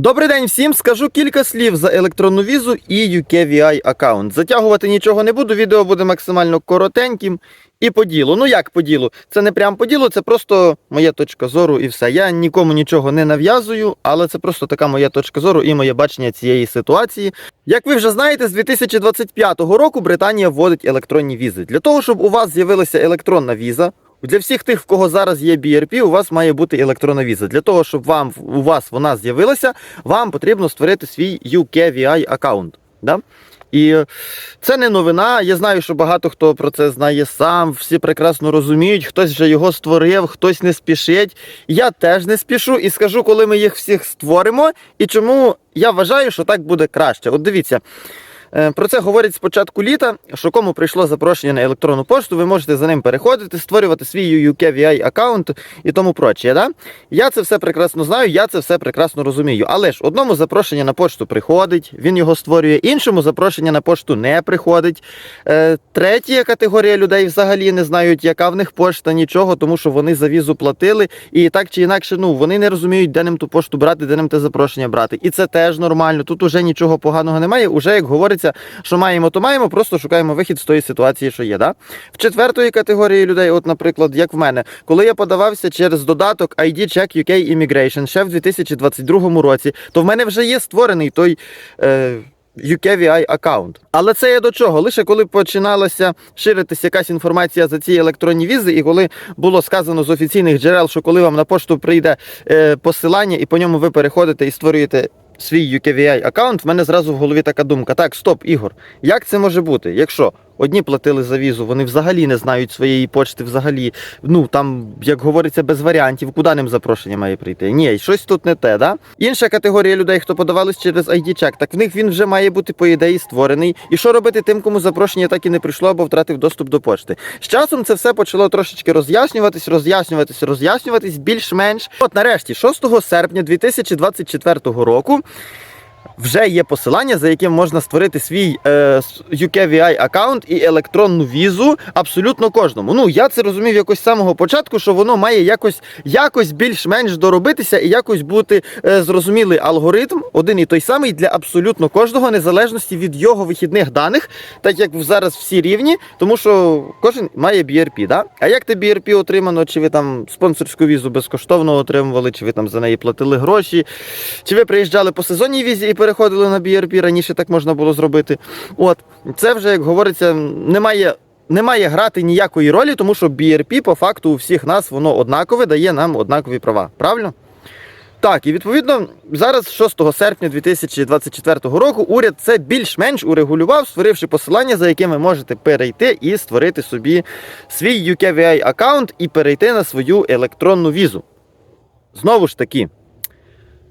Добрий день всім. Скажу кілька слів за електронну візу і UKVI аккаунт. Затягувати нічого не буду. Відео буде максимально коротеньким і по ділу. Ну як по ділу? Це не прям по ділу, це просто моя точка зору і все. Я нікому нічого не нав'язую, але це просто така моя точка зору і моє бачення цієї ситуації. Як ви вже знаєте, з 2025 року Британія вводить електронні візи. Для того, щоб у вас з'явилася електронна віза. Для всіх тих, в кого зараз є BRP, у вас має бути електронна віза. Для того, щоб вам у вас вона з'явилася, вам потрібно створити свій UKVI аккаунт. Да? І це не новина. Я знаю, що багато хто про це знає сам, всі прекрасно розуміють, хтось вже його створив, хтось не спішить. Я теж не спішу і скажу, коли ми їх всіх створимо, і чому я вважаю, що так буде краще. От дивіться. Е, Про це говорять з початку літа, що кому прийшло запрошення на електронну пошту, ви можете за ним переходити, створювати свій UKVI аккаунт і тому прочее. Да? Я це все прекрасно знаю, я це все прекрасно розумію. Але ж одному запрошення на пошту приходить, він його створює, іншому запрошення на пошту не приходить. Е, Третя категорія людей взагалі не знають, яка в них пошта, нічого, тому що вони за візу платили, і так чи інакше, ну вони не розуміють, де ним ту пошту брати, де ним те запрошення брати. І це теж нормально. Тут уже нічого поганого немає. Уже як говориться, що маємо, то маємо, просто шукаємо вихід з тої ситуації, що є. Да? В четвертої категорії людей, от, наприклад, як в мене, коли я подавався через додаток ID Check UK Immigration ще в 2022 році, то в мене вже є створений той. Е, UKVI аккаунт. Але це є до чого? Лише коли починалася ширитися якась інформація за ці електронні візи, і коли було сказано з офіційних джерел, що коли вам на пошту прийде е, посилання, і по ньому ви переходите і створюєте свій UKVI аккаунт, в мене зразу в голові така думка: так, стоп, Ігор, як це може бути? Якщо одні платили за візу, вони взагалі не знають своєї почти, взагалі, ну там, як говориться, без варіантів, куди ним запрошення має прийти? Ні, щось тут не те, да? Інша категорія людей, хто подавались через ID-чек, так в них він вже має бути, по ідеї, створений. І що робити тим, кому запрошення так і не прийшло або втратив доступ до почти? З часом це все почало трошечки роз'яснюватись, роз'яснюватись, роз'яснюватись більш-менш. От нарешті, 6 серпня 2024 року. Вже є посилання, за яким можна створити свій е, UKVI аккаунт і електронну візу абсолютно кожному. Ну я це розумів якось з самого початку, що воно має якось якось більш-менш доробитися і якось бути е, зрозумілий алгоритм, один і той самий для абсолютно кожного, незалежності від його вихідних даних, так як зараз всі рівні, тому що кожен має BRP. Да? А як ти BRP отримано, чи ви там спонсорську візу безкоштовно отримували, чи ви там за неї платили гроші, чи ви приїжджали по сезонній візі і переходили на BRP, раніше так можна було зробити. От, це вже, як говориться, немає. Немає грати ніякої ролі, тому що BRP по факту у всіх нас воно однакове, дає нам однакові права. Правильно? Так, і відповідно, зараз, 6 серпня 2024 року, уряд це більш-менш урегулював, створивши посилання, за яким ви можете перейти і створити собі свій UKVI аккаунт і перейти на свою електронну візу. Знову ж таки,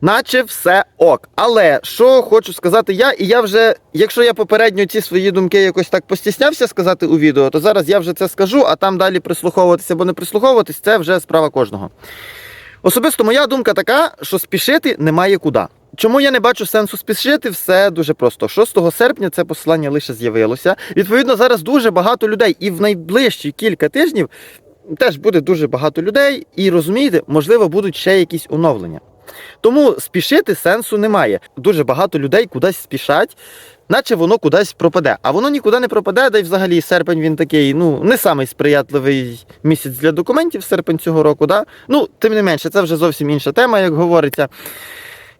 наче все ок. Але що хочу сказати я, і я вже, якщо я попередньо ці свої думки якось так постіснявся сказати у відео, то зараз я вже це скажу, а там далі прислуховуватися або не прислуховуватись, це вже справа кожного. Особисто моя думка така, що спішити немає куди. Чому я не бачу сенсу спішити? Все дуже просто. 6 серпня це посилання лише з'явилося. Відповідно, зараз дуже багато людей, і в найближчі кілька тижнів теж буде дуже багато людей, і розумієте, можливо, будуть ще якісь оновлення. Тому спішити сенсу немає. Дуже багато людей кудись спішать, наче воно кудись пропаде. А воно нікуди не пропаде, да й взагалі серпень він такий, ну, не самий сприятливий місяць для документів серпень цього року. Да? Ну, тим не менше, це вже зовсім інша тема, як говориться.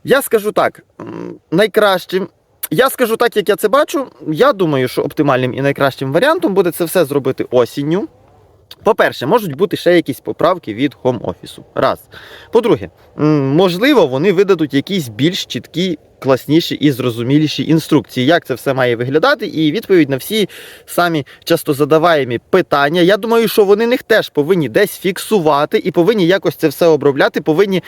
Я скажу так: найкращим. Я скажу так, як я це бачу. Я думаю, що оптимальним і найкращим варіантом буде це все зробити осінню. По-перше, можуть бути ще якісь поправки від хом-офісу. Раз. По-друге, можливо, вони видадуть якісь більш чіткі, класніші і зрозуміліші інструкції, як це все має виглядати, і відповідь на всі самі часто задаваємі питання. Я думаю, що вони них теж повинні десь фіксувати і повинні якось це все обробляти, повинні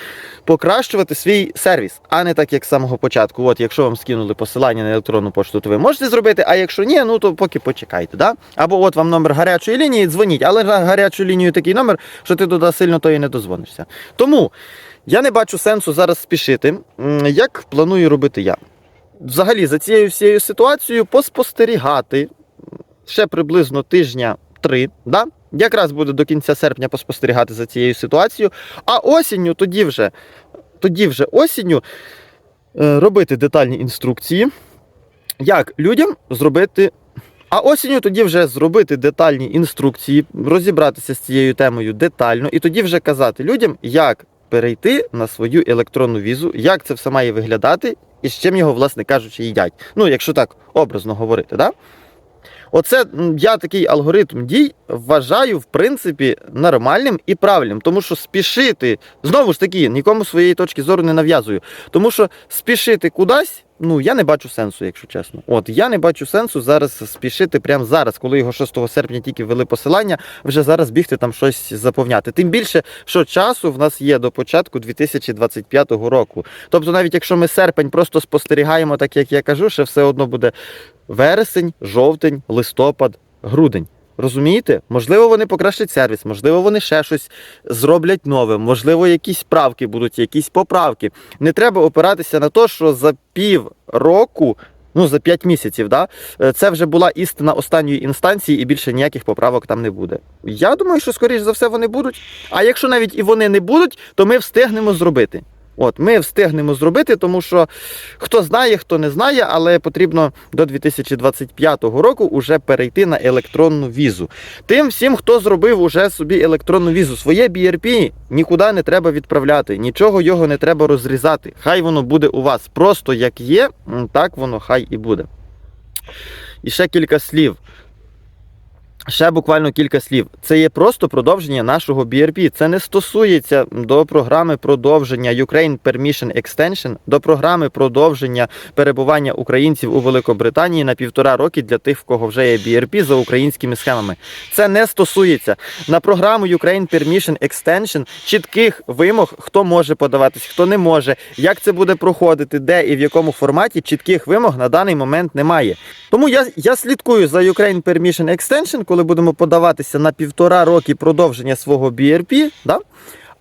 покращувати свій сервіс, а не так, як з самого початку. От, якщо вам скинули посилання на електронну пошту, то ви можете зробити, а якщо ні, ну то поки почекайте. Да? Або от вам номер гарячої лінії, дзвоніть, але на гарячу лінію такий номер, що ти туди сильно то і не дозвонишся. Тому я не бачу сенсу зараз спішити, як планую робити я. Взагалі, за цією всією ситуацією поспостерігати ще приблизно тижня три. Да? Якраз буде до кінця серпня поспостерігати за цією ситуацією. А осінню тоді вже, тоді вже осінню е, робити детальні інструкції, як людям зробити. А осінню тоді вже зробити детальні інструкції, розібратися з цією темою детально, і тоді вже казати людям, як перейти на свою електронну візу, як це все має виглядати і з чим його, власне кажучи, їдять. Ну, якщо так образно говорити, да? Оце я такий алгоритм дій вважаю, в принципі, нормальним і правильним, тому що спішити, знову ж таки, нікому своєї точки зору не нав'язую. Тому що спішити кудись, ну я не бачу сенсу, якщо чесно. От я не бачу сенсу зараз спішити прямо зараз, коли його 6 серпня тільки ввели посилання, вже зараз бігти там щось заповняти. Тим більше, що часу в нас є до початку 2025 року. Тобто, навіть якщо ми серпень просто спостерігаємо, так як я кажу, ще все одно буде вересень, жовтень, листопад, грудень. Розумієте? Можливо, вони покращать сервіс, можливо, вони ще щось зроблять нове, можливо, якісь правки будуть, якісь поправки. Не треба опиратися на те, що за пів року, ну за 5 місяців, да, е, це вже була істина останньої інстанції і більше ніяких поправок там не буде. Я думаю, що скоріш за все вони будуть. А якщо навіть і вони не будуть, то ми встигнемо зробити. От, ми встигнемо зробити, тому що хто знає, хто не знає, але потрібно до 2025 року вже перейти на електронну візу. Тим всім, хто зробив уже собі електронну візу, своє BRP нікуди не треба відправляти, нічого його не треба розрізати. Хай воно буде у вас. Просто як є, так воно хай і буде. І ще кілька слів. Ще буквально кілька слів. Це є просто продовження нашого BRP. Це не стосується до програми продовження Ukraine Permission Extension, до програми продовження перебування українців у Великобританії на півтора роки для тих, в кого вже є BRP за українськими схемами. Це не стосується на програму Ukraine Permission Extension чітких вимог, хто може подаватись, хто не може, як це буде проходити, де і в якому форматі чітких вимог на даний момент немає. Тому я, я слідкую за Ukraine Permission Extension, коли будемо подаватися на півтора роки продовження свого BRP. Да?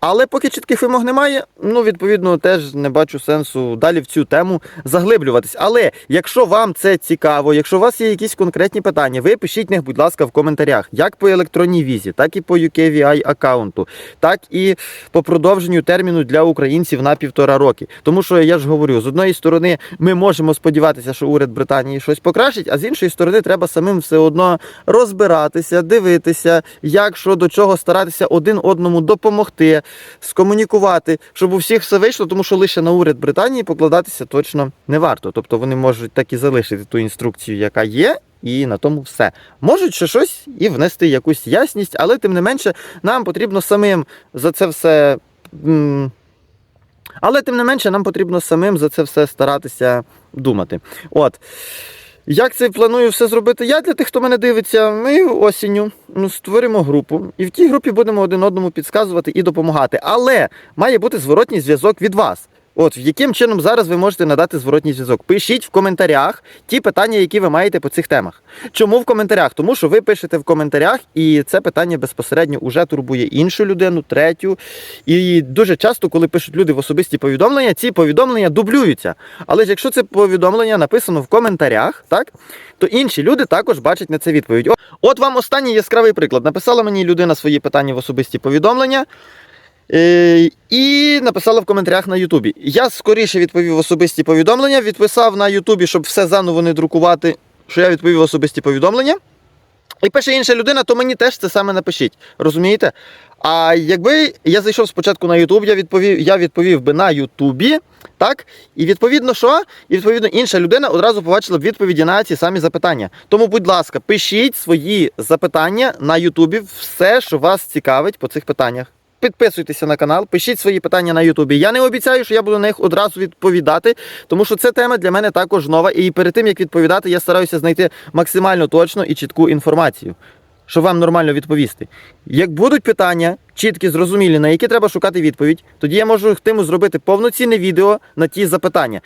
Але поки чітких вимог немає, ну відповідно теж не бачу сенсу далі в цю тему заглиблюватись. Але якщо вам це цікаво, якщо у вас є якісь конкретні питання, ви пишіть них, будь ласка, в коментарях, як по електронній візі, так і по UKVI аккаунту, так і по продовженню терміну для українців на півтора роки. Тому що я ж говорю, з одної сторони ми можемо сподіватися, що уряд Британії щось покращить, а з іншої сторони, треба самим все одно розбиратися, дивитися, як що до чого старатися один одному допомогти скомунікувати, щоб у всіх все вийшло, тому що лише на уряд Британії покладатися точно не варто. Тобто вони можуть так і залишити ту інструкцію, яка є. І на тому все. Можуть ще щось і внести якусь ясність, але тим не менше нам потрібно самим за це все. Але тим не менше нам потрібно самим за це все старатися думати. От. Як це планую все зробити я для тих, хто мене дивиться, ми осінню ну, створимо групу, і в тій групі будемо один одному підказувати і допомагати. Але має бути зворотній зв'язок від вас. От яким чином зараз ви можете надати зворотній зв'язок? Пишіть в коментарях ті питання, які ви маєте по цих темах. Чому в коментарях? Тому що ви пишете в коментарях, і це питання безпосередньо уже турбує іншу людину, третю. І дуже часто, коли пишуть люди в особисті повідомлення, ці повідомлення дублюються. Але ж якщо це повідомлення написано в коментарях, так то інші люди також бачать на це відповідь. От вам останній яскравий приклад. Написала мені людина свої питання в особисті повідомлення. Е, і написала в коментарях на Ютубі. Я скоріше відповів особисті повідомлення, відписав на Ютубі, щоб все заново не друкувати, що я відповів особисті повідомлення. І пише інша людина, то мені теж це саме напишіть. Розумієте? А якби я зайшов спочатку на Ютуб, я відповів, я відповів би на Ютубі, так? І відповідно що? І відповідно інша людина одразу побачила б відповіді на ці самі запитання. Тому, будь ласка, пишіть свої запитання на Ютубі, все, що вас цікавить по цих питаннях. Підписуйтеся на канал, пишіть свої питання на Ютубі. Я не обіцяю, що я буду на них одразу відповідати, тому що ця тема для мене також нова. І перед тим як відповідати, я стараюся знайти максимально точну і чітку інформацію, щоб вам нормально відповісти. Як будуть питання, чіткі, зрозумілі, на які треба шукати відповідь, тоді я можу тиму зробити повноцінне відео на ті запитання.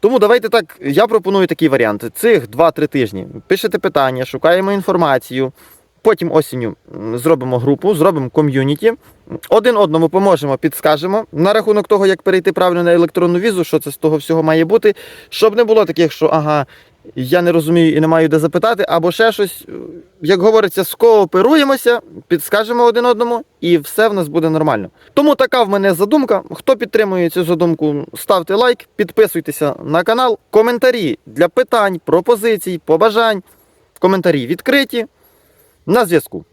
Тому давайте так, я пропоную такий варіант. Цих 2-3 тижні пишете питання, шукаємо інформацію. Потім осінню зробимо групу, зробимо ком'юніті, один одному поможемо, підскажемо на рахунок того, як перейти правильно на електронну візу, що це з того всього має бути, щоб не було таких, що ага, я не розумію і не маю де запитати, або ще щось. Як говориться, скооперуємося, підскажемо один одному, і все в нас буде нормально. Тому така в мене задумка. Хто підтримує цю задумку, ставте лайк, підписуйтеся на канал. Коментарі для питань, пропозицій, побажань. Коментарі відкриті. На зв'язку.